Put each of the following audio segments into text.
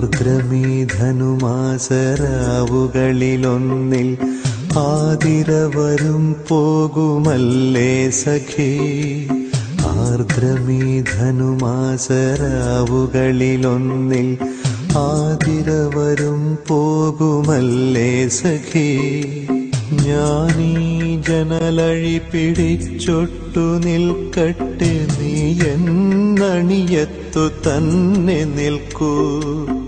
ആർദ്രമീ ധനുമാസരാവുകളിലൊന്നിൽ ആതിര വരും പോകുമല്ലേ സഖി? ആർദ്രമീ ധനുമാസരാവുകളിലൊന്നിൽ ആതിര വരും പോകുമല്ലേ സഖി? ഞാനീ ജനലഴി പിടിച്ചൊട്ടു നിൽക്കട്ടെ നീ എന്നണിയത്തു തന്നെ നിൽക്കൂ.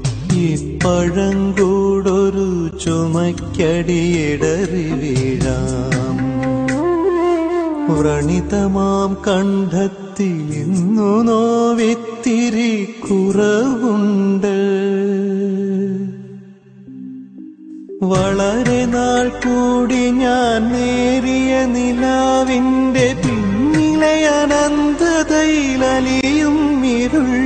പഴങ്കൂടൊരു ചുമക്കടിയിടറി വീഴാം. വ്രണിതമാം കണ്ടെത്തി ഇന്നു നോവിത്തിരി കുറവുണ്ട്. വളരെ നാൾ കൂടി ഞാൻ നേരിയ നിലാവിന്റെ പിന്നിലെ അനന്തതയിലലിയും ഇരുൾ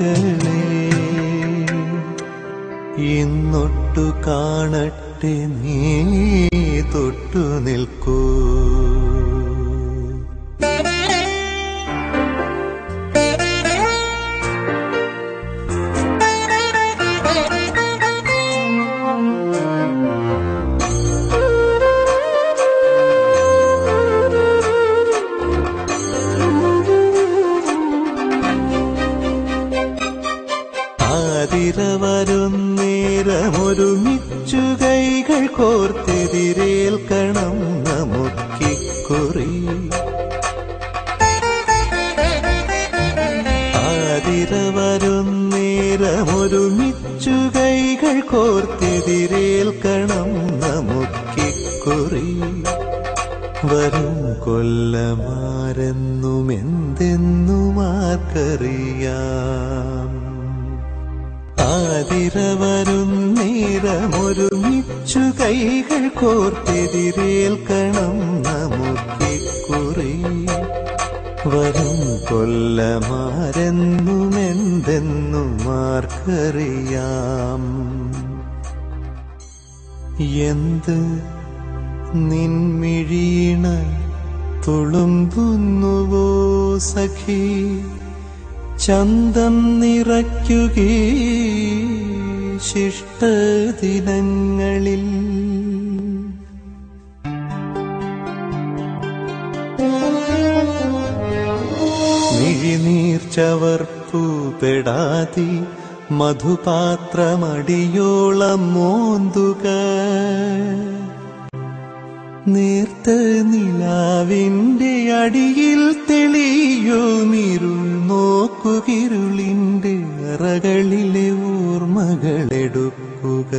താരകളെ ഇന്നൊട്ടു കാണട്ടെ നീ തൊട്ടു നിൽക്കൂ. വരുന്നേരമൊരുമിച്ചു കൈകൾ കോർത്തെതിരേൽക്കണം നമുക്കിക്കുറി. വരും കൊല്ലമാരെന്നും എന്തെന്നും ആർക്കറിയാം ആതിര വരും നേരമൊരുമിച്ചു കൈകൾ കോർത്തെതിരേൽക്കണം നമുക്കിക്കുറി. വരും കൊല്ലമാരെന്നും എന്തെന്നും ആർക്കറിയാം എന്ത് നിൻമിഴീണ തുളുമ്പുന്നുവോ സഖി? ചന്തം നിറയ്ക്കുകേ ശിഷ്ടദിനങ്ങളിൽ. മിഴിനീർ ചവർപ്പു പെടാതി മധുപാത്രമടിയോളം മോന്തുക. നേർത്ത നിലാവിന്റെ അടിയിൽ തെളിയോ നിരുൾ നോക്കുകിരുളിന്റെ അറകളിലെ ഓർമ്മകളെടുക്കുക.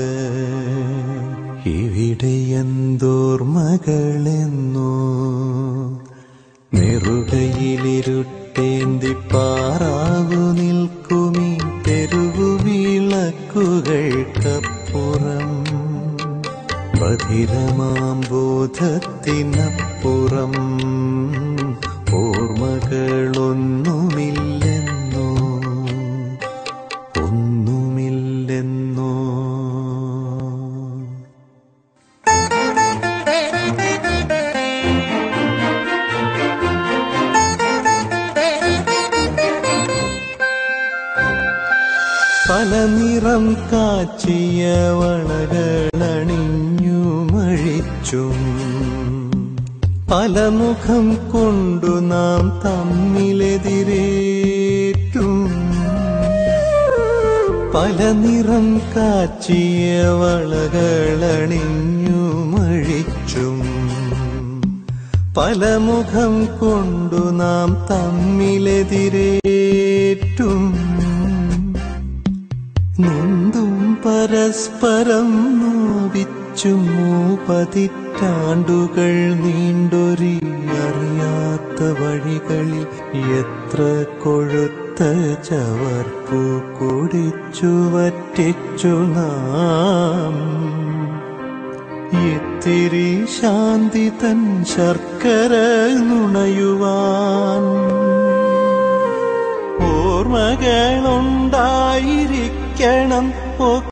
ഇവിടെ എന്തോർമ്മകളെന്നോ. നെറുകയിലിരുട്ടേന്തി പാറാവു നിൽക്കുമീ തെരുവു വിളക്കുകൾക്കപ്പുറം ബധിരമാം ബോധത്തിനപ്പുറം ഓർമ്മകളൊന്നുമില്ലെന്നോ കാച്ചിയ വളകളണിഞ്ഞു മഴിച്ചും. പല മുഖം കൊണ്ടു നാം തമ്മിലെതിരേറ്റും. പല നിറം കാച്ചിയ വളകളണിഞ്ഞു മഴിച്ചും. പല മുഖം കൊണ്ടു നാം തമ്മിലെതിരേറ്റും. പരസ്പരം നോവിച്ചു പതിറ്റാണ്ടുകൾ നീണ്ടൊരി അറിയാത്ത വഴികളിൽ എത്ര കൊഴുത്ത ചവർപ്പു കുടിച്ചു വറ്റിച്ചു നാം. ഇത്തിരി ശാന്തി തൻ ശർക്കര നുണയുവാൻ. ഓർമ്മകളുണ്ടായിരിക്കണം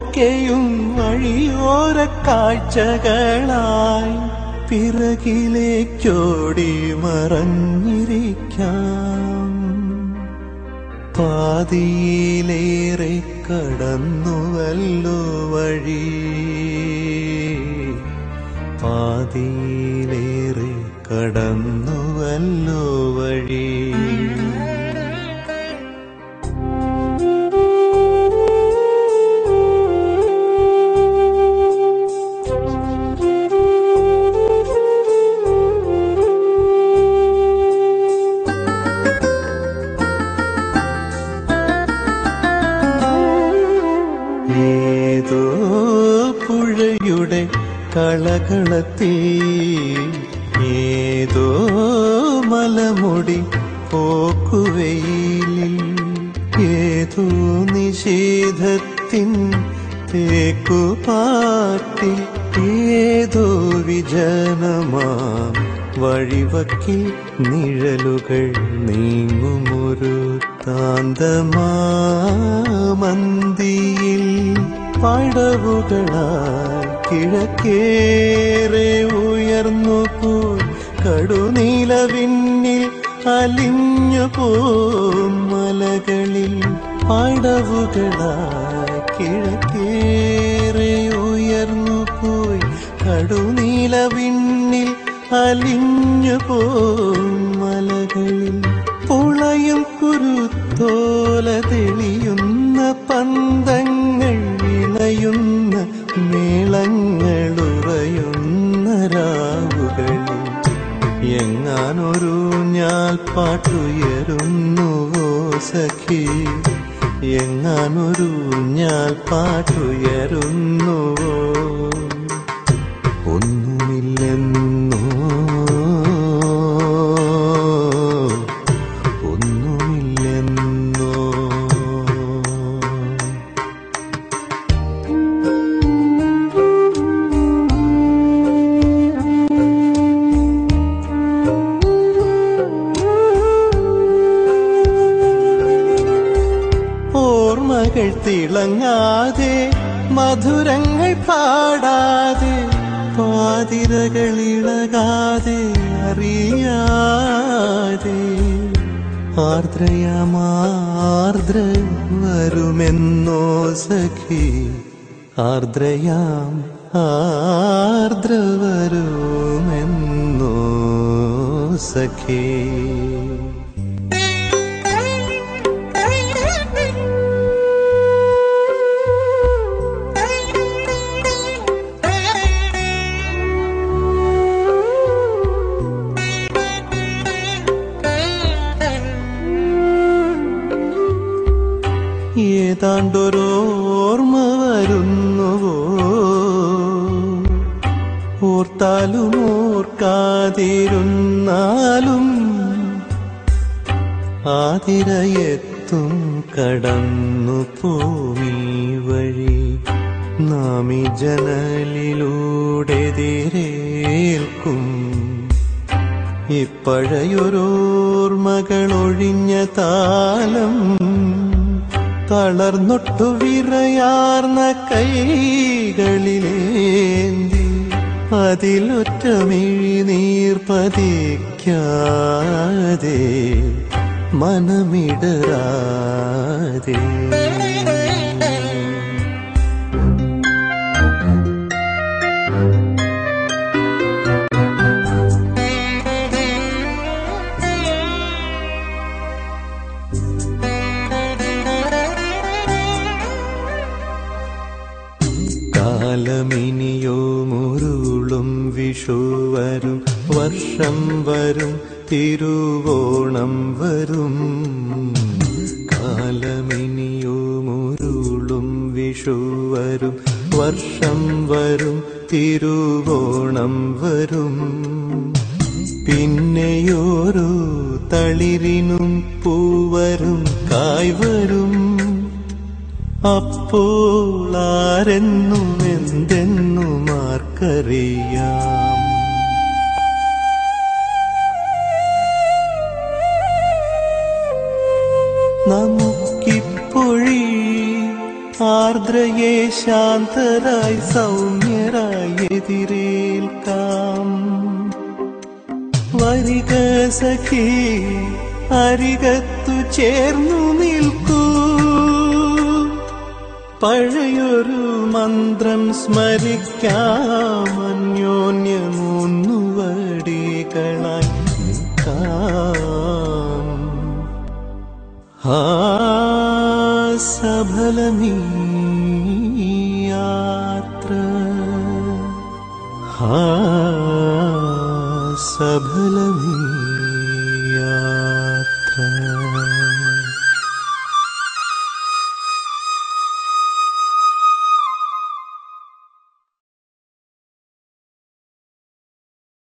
ഒക്കെയും വഴിയോര കാഴ്ചകളായി പിറകിലേക്കോടി മറഞ്ഞിരിക്കാം. പാതിയിലേറെ കടന്നുവല്ലോ വഴി. പാതിയിലേറെ കടന്നുവല്ലോ വഴി. പുഴയുടെ കളകളത്തിൽ ഏതോ മലമുടി പോക്കുവെയിലിൽ ഏതോ നിഷേധത്തിൻ തേക്കുപാട്ടിൽ ഏതോ വിജനമാം വഴിവക്കിൽ നിഴലുകൾ നീങ്ങുമൊരു താന്തമാമന്തിയിൽ പടവുകളാൽ കിഴക്കേറെ ഉയർന്നു പോയി കടുനീലവിണ്ണിൽ അലിഞ്ഞു പോം മലകളിൽ പടവുകളായി കിഴക്കേറെ ഉയർന്നു പോയി കടുനീലവിണ്ണിൽ അലിഞ്ഞു പോം മലകളിൽ പുളയും കുരുത്തോല തെളിയുന്ന പന്തങ്ങൾ செய்யும் ഓർമ്മകൾ തിളങ്ങാതെ മധുരങ്ങൾ പാടാതെ പാതിരകൾ ഇളകാതെ അറിയാതെ. ആർദ്രയാമാർദ്ര വരുമെന്നോ സഖി? ആർദ്രയാം ആർദ്ര വരുമെന്നോ സഖി? ഏതാണ്ടൊരോർമ്മ വരുന്നുവോ? ഓർത്താലും ഓർക്കാതിരുന്നാലും ആതിരയെത്തും കടന്നു പോമീ വഴി. നാമി ജനലിലൂടെ തിരേൽക്കും ഇപ്പഴയൊരോർമകളൊഴിഞ്ഞ താലം തളർന്നൊട്ടു വിറയാർന്ന കൈകളിലേന്തി അതിലൊറ്റ മിഴിനീർ പതിക്കാതെ മനമിടരാതെ. തിരുവോണം വരും. കാലമിനിയുമൊരുളും വിഷു വരും വർഷം വരും തിരുവോണം വരും. പിന്നെയോരോ തളിരിനും പൂവരും കായ്വരും അപ്പോൾ ആരെന്നും എന്തെന്നും ആർക്കറിയാം നമുക്കിപ്പൊഴി ആർദ്രയെ ശാന്തരായി സൗമ്യരായി എതിരേൽക്കാം. വരിക സഖി അരികത്തു ചേർന്നു നിൽക്കൂ. പഴയൊരു മന്ത്രം സ്മരിക്കാം सभलमि हा सभ